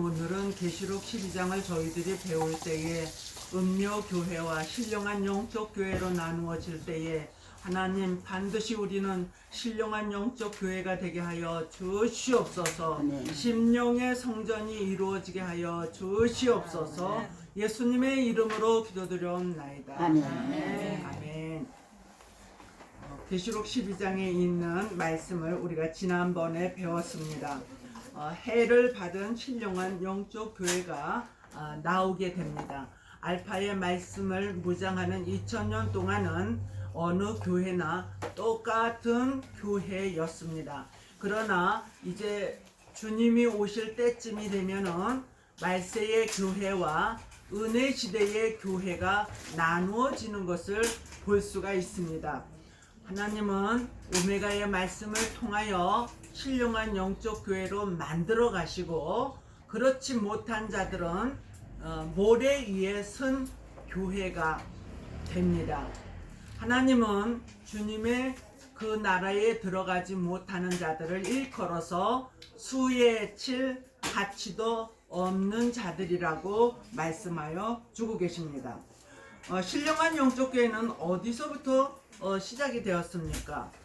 오늘은 계시록 12장을 저희들이 배울 때에 음료 교회와 신령한 영적 교회로 나누어질 때에 하나님 반드시 우리는 신령한 영적 교회가 되게 하여 주시옵소서. 심령의 성전이 이루어지게 하여 주시옵소서. 예수님의 이름으로 기도드려옵나이다. 아멘. 아멘. 어, 계시록 12장에 있는 말씀을 우리가 지난번에 배웠습니다. 어, 해를 받은 신령한 영적 교회가 아, 나오게 됩니다. 알파의 말씀을 무장하는 2000년 동안은 어느 교회나 똑같은 교회였습니다. 그러나 이제 주님이 오실 때쯤이 되면은 말세의 교회와 은혜 시대의 교회가 나누어지는 것을 볼 수가 있습니다. 하나님은 오메가의 말씀을 통하여 신령한 영적 교회로 만들어 가시고 그렇지 못한 자들은 어, 모래 위에 선 교회가 됩니다. 하나님은 주님의 그 나라에 들어가지 못하는 자들을 일컬어서 수에 칠 가치도 없는 자들이라고 말씀하여 주고 계십니다. 어, 신령한 영적 교회는 어디서부터 어, 시작이 되었습니까?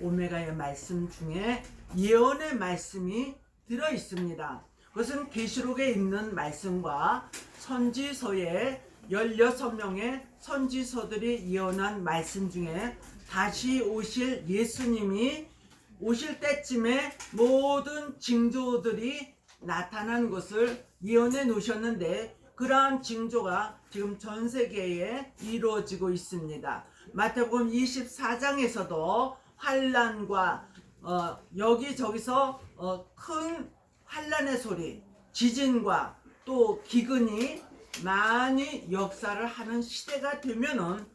오메가의 말씀 중에 예언의 말씀이 들어 있습니다. 그것은 계시록에 있는 말씀과 선지서에 16명의 선지서들이 예언한 말씀 중에 다시 오실 예수님이 오실 때쯤에 모든 징조들이 나타난 것을 예언해 놓으셨는데 그러한 징조가 지금 전 세계에 이루어지고 있습니다. 마태복음 24장에서도 환란과 어, 여기저기서 어, 큰 환란의 소리, 지진과 또 기근이 많이 역사를 하는 시대가 되면은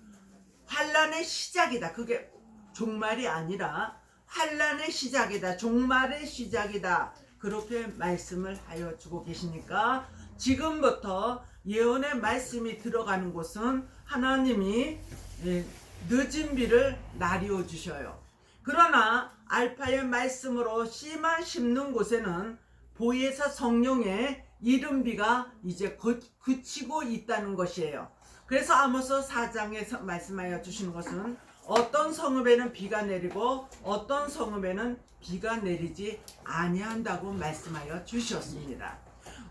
환란의 시작이다. 그게 종말이 아니라 환란의 시작이다. 종말의 시작이다. 그렇게 말씀을 하여 주고 계시니까 지금부터 예언의 말씀이 들어가는 곳은 하나님이 예, 늦은 비를 나리워 주셔요. 그러나 알파의 말씀으로 씨만 심는 곳에는 보혜사 성령의 이른비가 이제 그- 그치고 있다는 것이에요. 그래서 아모스 4장에서 말씀하여 주시는 것은 어떤 성읍에는 비가 내리고 어떤 성읍에는 비가 내리지 아니한다고 말씀하여 주셨습니다.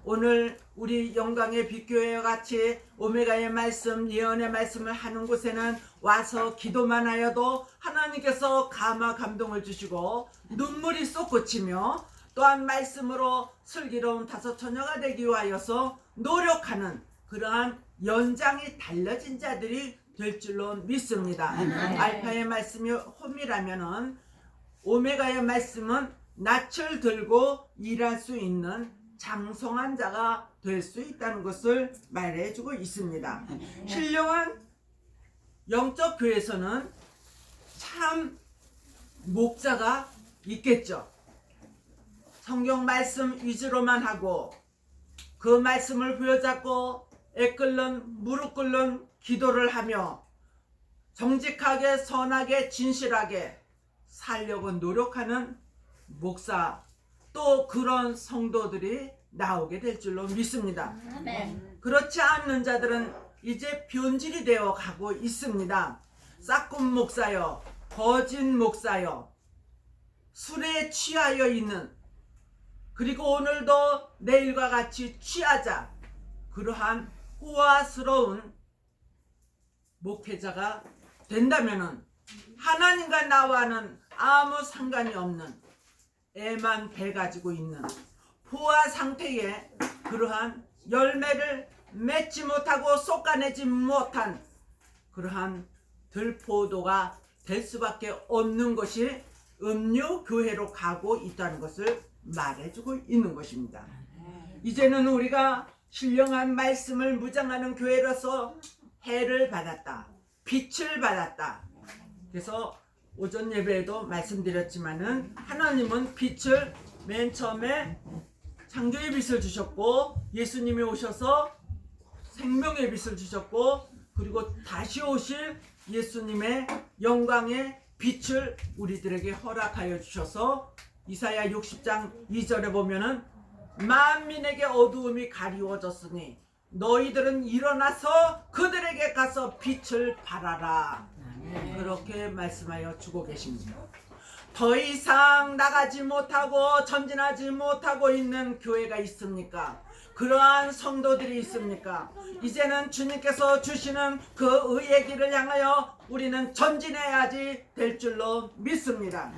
오늘 우리 영광의 빛교회와 같이 오메가의 말씀, 예언의 말씀을 하는 곳에는 와서 기도만 하여도 하나님께서 감화 감동을 주시고 눈물이 쏟고치며 또한 말씀으로 슬기로운 다섯 처녀가 되기 위하여서 노력하는 그러한 연장이 달려진 자들이 될 줄로 믿습니다. 알파의 말씀이 홈이라면은 오메가의 말씀은 낯을 들고 일할 수 있는 장성한 자가 될 수 있다는 것을 말해주고 있습니다. 신령한 영적 교회에서는 참 목자가 있겠죠. 성경 말씀 위주로만 하고 그 말씀을 부여잡고 애 끓는 무릎 꿇는 기도를 하며 정직하게 선하게 진실하게 살려고 노력하는 목사 또 그런 성도들이 나오게 될 줄로 믿습니다. 그렇지 않는 자들은 이제 변질이 되어 가고 있습니다. 싹군 목사여, 거짓 목사여, 술에 취하여 있는 그리고 오늘도 내일과 같이 취하자 그러한 호화스러운 목회자가 된다면은 하나님과 나와는 아무 상관이 없는 애만 배 가지고 있는 포화 상태에 그러한 열매를 맺지 못하고 쏟아내지 못한 그러한 들포도가 될 수밖에 없는 것이 음료 교회로 가고 있다는 것을 말해주고 있는 것입니다. 이제는 우리가 신령한 말씀을 무장하는 교회로서 해를 받았다. 빛을 받았다. 그래서 오전 예배에도 말씀드렸지만은 하나님은 빛을 맨 처음에 창조의 빛을 주셨고 예수님이 오셔서 생명의 빛을 주셨고 그리고 다시 오실 예수님의 영광의 빛을 우리들에게 허락하여 주셔서 이사야 60장 2절에 보면은 만민에게 어두움이 가리워졌으니 너희들은 일어나서 그들에게 가서 빛을 발하라. 그렇게 말씀하여 주고 계십니다. 더 이상 나가지 못하고 전진하지 못하고 있는 교회가 있습니까? 그러한 성도들이 있습니까? 이제는 주님께서 주시는 그 의의 길을 향하여 우리는 전진해야지 될 줄로 믿습니다.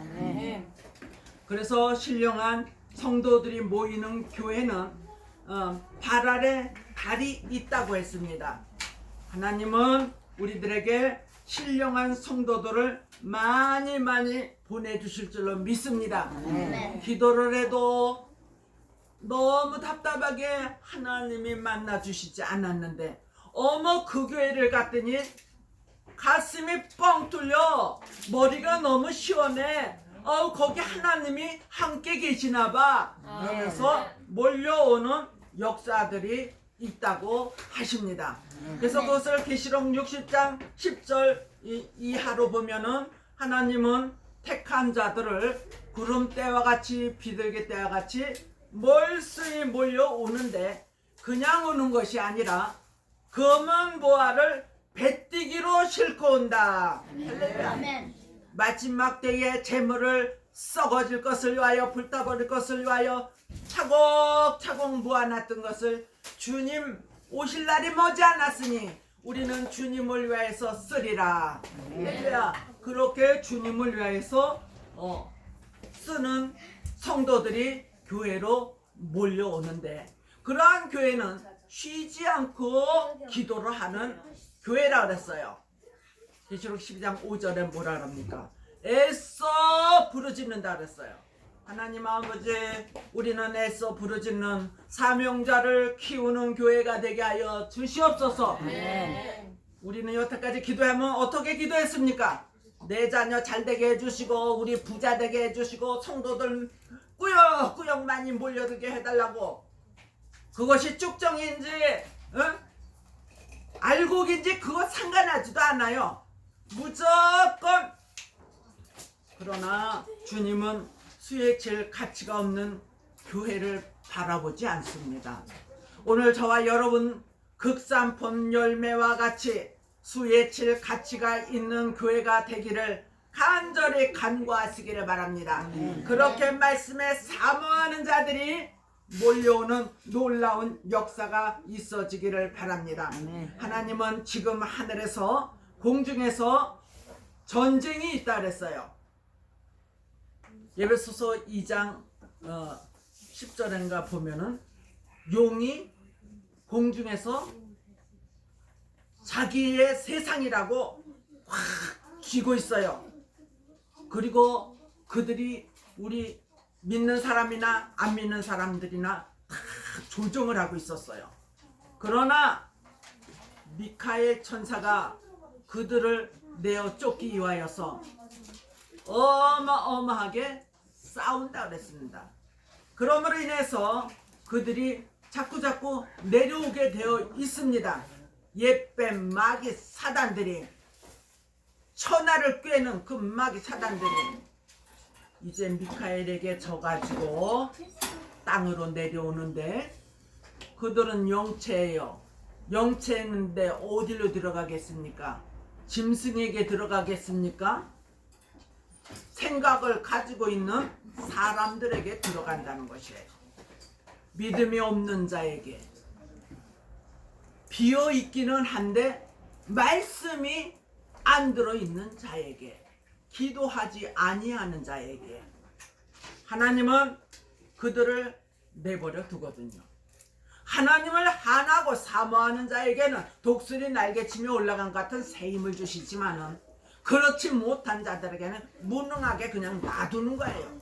그래서 신령한 성도들이 모이는 교회는 어, 발 아래 달이 있다고 했습니다. 하나님은 우리들에게 신령한 성도들을 많이 많이 보내주실 줄로 믿습니다. 기도를 해도 너무 답답하게 하나님이 만나 주시지 않았는데 어머 그 교회를 갔더니 가슴이 뻥 뚫려. 머리가 너무 시원해. 어 거기 하나님이 함께 계시나 봐. 그래서 몰려오는 역사들이 있다고 하십니다 그래서 그것을 계시록 60장 10절 이- 이하로 보면은 하나님은 택한 자들을 구름 때와 같이 비둘기 때와 같이 멀스히 몰려오는데 그냥 오는 것이 아니라 검은 보화를 배띠기로 싣고 온다. 아멘. 마지막 때에 재물을 썩어질 것을 위하여 불타버릴 것을 위하여 차곡차곡 모아놨던 것을 주님 오실 날이 머지않았으니 우리는 주님을 위하여서 쓰리라. 할렐루야. 그렇게 주님을 위하여서 어, 쓰는 성도들이 교회로 몰려오는데 그러한 교회는 쉬지 않고 기도를 하는 교회라 그랬어요. 계시록 12장 5절에 뭐라 그럽니까? 애써 부르짖는다 그랬어요. 하나님 아버지 우리는 애써 부르짖는 사명자를 키우는 교회가 되게 하여 주시옵소서. 우리는 여태까지 기도하면 어떻게 기도했습니까? 내 자녀 잘 되게 해주시고 우리 부자 되게 해주시고 성도들 꾸역꾸역 많이 몰려들게 해달라고 그것이 쭉정인지 응? 알곡인지 그거 상관하지도 않아요 무조건 그러나 주님은 수액칠 가치가 없는 교회를 바라보지 않습니다 오늘 저와 여러분 극산품 열매와 같이 수혜칠 가치가 있는 교회가 되기를 간절히 간구하시기를 바랍니다. 그렇게 말씀에 사모하는 자들이 몰려오는 놀라운 역사가 있어지기를 바랍니다. 하나님은 지금 하늘에서 공중에서 전쟁이 있다 그랬어요. 예배소서 2장 어, 10절인가 보면은 용이 공중에서 자기의 세상이라고 확 쥐고 있어요. 그리고 그들이 우리 믿는 사람이나 안 믿는 사람들이나 다 조종을 하고 있었어요. 그러나 미카엘 천사가 그들을 내어 쫓기 위하여서 어마어마하게 싸운다 그랬습니다. 그러므로 인해서 그들이 자꾸자꾸 내려오게 되어 있습니다. 옛뱀 마귀 사단들이 천하를 꿰는 그 마귀 사단들이 이제 미카엘에게 져가지고 땅으로 내려오는데 그들은 영체예요. 영체인데 어디로 들어가겠습니까? 짐승에게 들어가겠습니까? 생각을 가지고 있는 사람들에게 들어간다는 것이에요. 믿음이 없는 자에게 비어 있기는 한데 말씀이 안 들어 있는 자에게 기도하지 아니하는 자에게 하나님은 그들을 내버려 두거든요. 하나님을 하나고 사모하는 자에게는 독수리 날개치며 올라간 것 같은 새 힘을 주시지만은 그렇지 못한 자들에게는 무능하게 그냥 놔두는 거예요.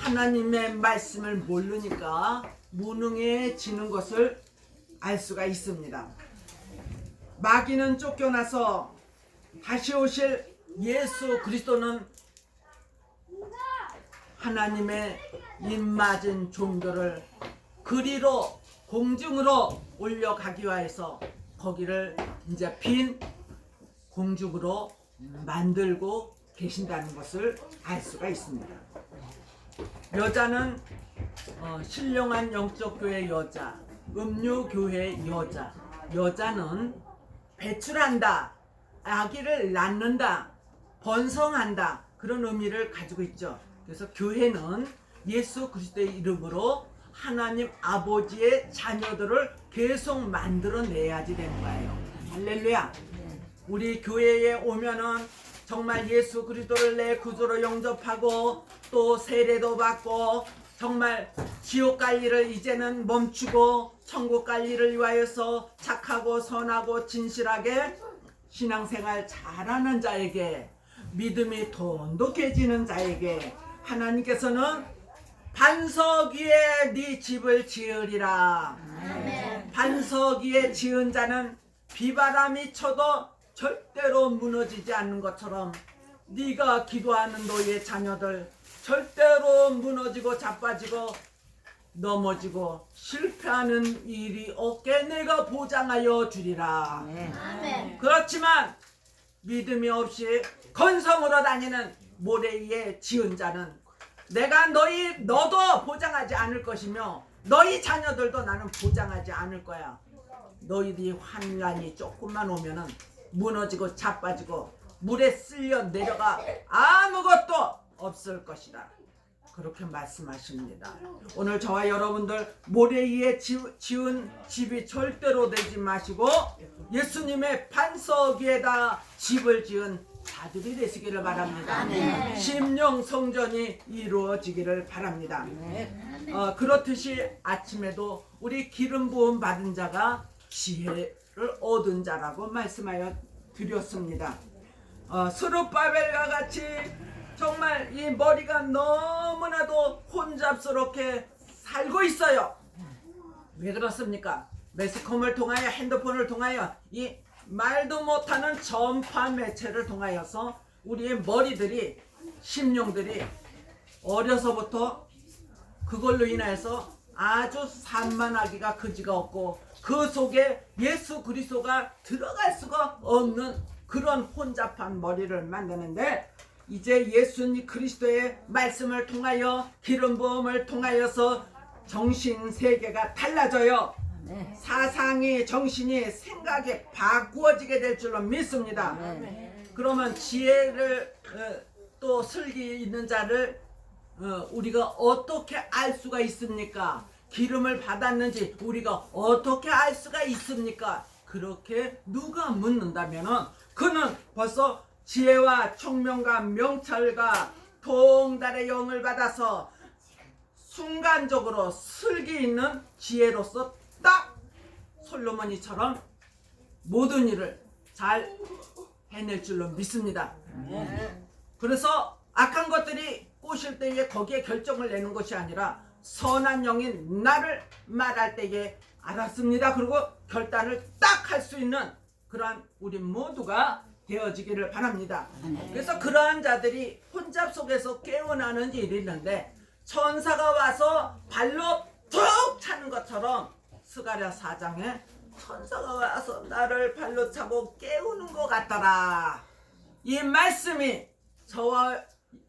하나님의 말씀을 모르니까 무능해지는 것을 알 수가 있습니다. 마귀는 쫓겨나서 다시 오실 예수 그리스도는 하나님의 입맞은 종들을 그리로 공중으로 올려가기 위해서 거기를 이제 빈 공중으로 만들고 계신다는 것을 알 수가 있습니다. 여자는 어, 신령한 영적 교회 여자, 음료 교회 여자. 여자는 배출한다, 아기를 낳는다, 번성한다 그런 의미를 가지고 있죠. 그래서 교회는 예수 그리스도의 이름으로 하나님 아버지의 자녀들을 계속 만들어내야지 되는 거예요. 할렐루야. 우리 교회에 오면은 정말 예수 그리스도를 내 구주로 영접하고 또 세례도 받고 정말 지옥 갈 일을 이제는 멈추고 천국 갈 일을 위하여서 착하고 선하고 진실하게 신앙생활 잘하는 자에게 믿음이 돈독해지는 자에게 하나님께서는 반석 위에 네 집을 지으리라. 반석 위에 지은 자는 비바람이 쳐도 절대로 무너지지 않는 것처럼 네가 기도하는 너의 자녀들 절대로 무너지고 자빠지고 넘어지고 실패하는 일이 없게 내가 보장하여 주리라. 그렇지만 믿음이 없이 건성으로 다니는 모래 위에 지은 자는 내가 너희 너도 보장하지 않을 것이며 너희 자녀들도 나는 보장하지 않을 거야. 너희들이 환란이 조금만 오면은 무너지고 자빠지고 물에 쓸려 내려가 아무것도 없을 것이다. 그렇게 말씀하십니다. 오늘 저와 여러분들 모래 위에 지, 지은 집이 절대로 되지 마시고 예수님의 반석 위에다 집을 지은 자들이 되시기를 바랍니다. 심령 성전이 이루어지기를 바랍니다. 어, 그렇듯이 아침에도 우리 기름 부음 받은 자가 지혜를 얻은 자라고 말씀하여 드렸습니다. 어, 스룹바벨과 같이 정말 이 머리가 너무나도 혼잡스럽게 살고 있어요. 왜 그렇습니까? 매스컴을 통하여 핸드폰을 통하여 이 말도 못하는 전파 매체를 통하여서 우리의 머리들이 심령들이 어려서부터 그걸로 인해서 아주 산만하기가 그지가 없고 그 속에 예수 그리스도가 들어갈 수가 없는 그런 혼잡한 머리를 만드는데 이제 예수님 그리스도의 말씀을 통하여 기름 부음을 통하여서 정신 세계가 달라져요. 사상이 정신이 생각이 바꾸어지게 될 줄로 믿습니다. 그러면 지혜를 어, 또 슬기 있는 자를 어, 우리가 어떻게 알 수가 있습니까? 기름을 받았는지 우리가 어떻게 알 수가 있습니까? 그렇게 누가 묻는다면은 그는 벌써 지혜와 총명과 명철과 통달의 영을 받아서 순간적으로 슬기 있는 지혜로서 딱 솔로몬이처럼 모든 일을 잘 해낼 줄로 믿습니다. 그래서 악한 것들이 꼬실 때에 거기에 결정을 내는 것이 아니라 선한 영인 나를 말할 때에 알았습니다. 그리고 결단을 딱 할 수 있는 그러한 우리 모두가 되어지기를 바랍니다. 그래서 그러한 자들이 혼잡 속에서 깨어나는 일이 있는데 천사가 와서 발로 툭 차는 것처럼 스가랴 사장에 천사가 와서 나를 발로 차고 깨우는 것 같더라. 이 말씀이 저와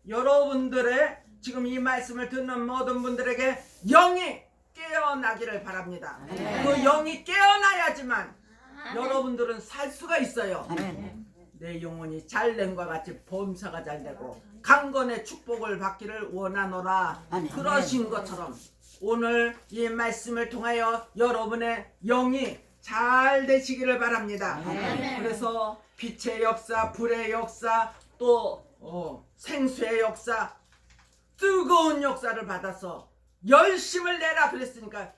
여러분들의 지금 이 말씀을 듣는 모든 분들에게 영이 깨어나기를 바랍니다. 그 영이 깨어나야지만 여러분들은 살 수가 있어요. 내 영혼이 잘된과 같이 범사가 잘 되고 강건의 축복을 받기를 원하노라 아멘. 그러신 것처럼 오늘 이 말씀을 통하여 여러분의 영이 잘 되시기를 바랍니다. 그래서 빛의 역사, 불의 역사, 또 어, 생수의 역사, 뜨거운 역사를 받아서 열심을 내라 그랬으니까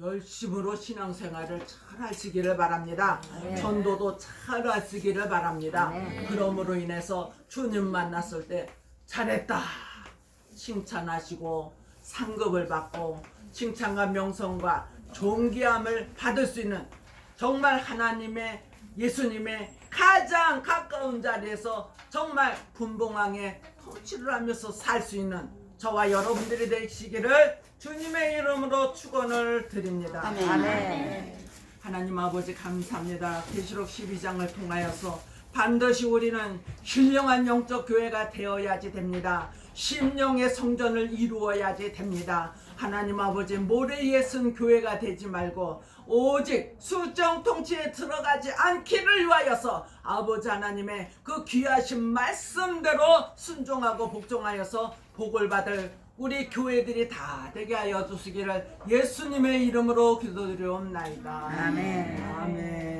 열심으로 신앙생활을 잘 하시기를 바랍니다. 전도도 잘 하시기를 바랍니다. 그러므로 인해서 주님 만났을 때 잘했다 칭찬하시고 상급을 받고 칭찬과 명성과 존귀함을 받을 수 있는 정말 하나님의 예수님의 가장 가까운 자리에서 정말 분봉왕의 통치를 하면서 살 수 있는 저와 여러분들이 되시기를 주님의 이름으로 축원을 드립니다. 아멘. 하나님 아버지 감사합니다. 계시록 12장을 통하여서 반드시 우리는 신령한 영적 교회가 되어야지 됩니다. 심령의 성전을 이루어야지 됩니다. 하나님 아버지 모래에 쓴 교회가 되지 말고 오직 수정 통치에 들어가지 않기를 위하여서 아버지 하나님의 그 귀하신 말씀대로 순종하고 복종하여서 복을 받을 우리 교회들이 다 되게 하여 주시기를 예수님의 이름으로 기도드리옵나이다. 아멘. 아멘.